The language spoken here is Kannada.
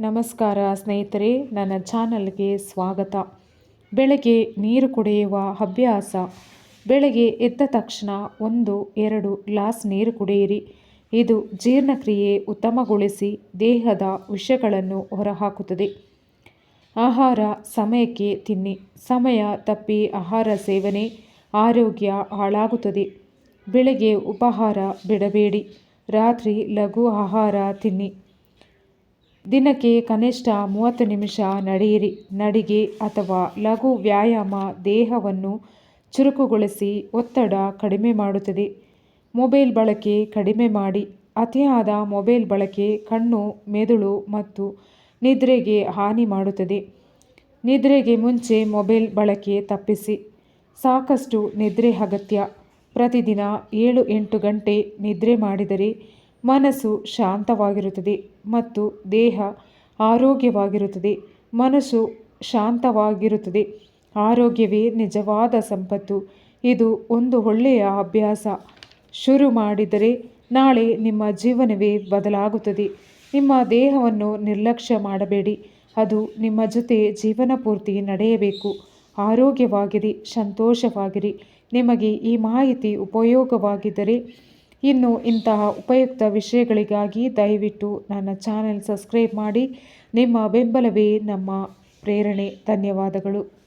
ನಮಸ್ಕಾರ ಸ್ನೇಹಿತರೆ, ನನ್ನ ಚಾನಲ್ಗೆ ಸ್ವಾಗತ. ಬೆಳಗ್ಗೆ ನೀರು ಕುಡಿಯುವ ಅಭ್ಯಾಸ ಬೆಳಗ್ಗೆ ಎದ್ದ ತಕ್ಷಣ ಒಂದು, ಎರಡು ಗ್ಲಾಸ್ ನೀರು ಕುಡಿಯಿರಿ. ಇದು ಜೀರ್ಣಕ್ರಿಯೆ ಉತ್ತಮಗೊಳಿಸಿ ದೇಹದ ವಿಷಗಳನ್ನು ಹೊರಹಾಕುತ್ತದೆ. ಆಹಾರ ಸಮಯಕ್ಕೆ ತಿನ್ನಿ. ಸಮಯ ತಪ್ಪಿ ಆಹಾರ ಸೇವನೆ ಆರೋಗ್ಯ ಹಾಳಾಗುತ್ತದೆ. ಬೆಳಗ್ಗೆ ಉಪಹಾರ ಬಿಡಬೇಡಿ. ರಾತ್ರಿ ಲಘು ಆಹಾರ ತಿನ್ನಿ. ದಿನಕ್ಕೆ ಕನಿಷ್ಠ ಮೂವತ್ತು ನಿಮಿಷ ನಡೆಯಿರಿ. ನಡಿಗೆ ಅಥವಾ ಲಘು ವ್ಯಾಯಾಮ ದೇಹವನ್ನು ಚುರುಕುಗೊಳಿಸಿ ಒತ್ತಡ ಕಡಿಮೆ ಮಾಡುತ್ತದೆ. ಮೊಬೈಲ್ ಬಳಕೆ ಕಡಿಮೆ ಮಾಡಿ. ಅತಿಯಾದ ಮೊಬೈಲ್ ಬಳಕೆ ಕಣ್ಣು, ಮೆದುಳು ಮತ್ತು ನಿದ್ರೆಗೆ ಹಾನಿ ಮಾಡುತ್ತದೆ. ನಿದ್ರೆಗೆ ಮುಂಚೆ ಮೊಬೈಲ್ ಬಳಕೆ ತಪ್ಪಿಸಿ. ಸಾಕಷ್ಟು ನಿದ್ರೆ ಅಗತ್ಯ. ಪ್ರತಿದಿನ ಏಳು ಎಂಟು ಗಂಟೆ ನಿದ್ರೆ ಮಾಡಿದರೆ ಮನಸ್ಸು ಶಾಂತವಾಗಿರುತ್ತದೆ ಮತ್ತು ದೇಹ ಆರೋಗ್ಯವಾಗಿರುತ್ತದೆ. ಮನಸ್ಸು ಶಾಂತವಾಗಿರುತ್ತದೆ. ಆರೋಗ್ಯವೇ ನಿಜವಾದ ಸಂಪತ್ತು. ಇದು ಒಂದು ಒಳ್ಳೆಯ ಅಭ್ಯಾಸ. ಶುರು ಮಾಡಿದರೆ ನಾಳೆ ನಿಮ್ಮ ಜೀವನವೇ ಬದಲಾಗುತ್ತದೆ. ನಿಮ್ಮ ದೇಹವನ್ನು ನಿರ್ಲಕ್ಷ್ಯ ಮಾಡಬೇಡಿ. ಅದು ನಿಮ್ಮ ಜೊತೆ ಜೀವನ ಪೂರ್ತಿ ನಡೆಯಬೇಕು. ಆರೋಗ್ಯವಾಗಿರಿ, ಸಂತೋಷವಾಗಿರಿ. ನಿಮಗೆ ಈ ಮಾಹಿತಿ ಉಪಯೋಗವಾಗಿದ್ದರೆ ಇನ್ನು ಇಂತಹ ಉಪಯುಕ್ತ ವಿಷಯಗಳಿಗಾಗಿ ದಯವಿಟ್ಟು ನನ್ನ ಚಾನೆಲ್ ಸಬ್ಸ್ಕ್ರೈಬ್ ಮಾಡಿ. ನಿಮ್ಮ ಬೆಂಬಲವೇ ನಮ್ಮ ಪ್ರೇರಣೆ. ಧನ್ಯವಾದಗಳು.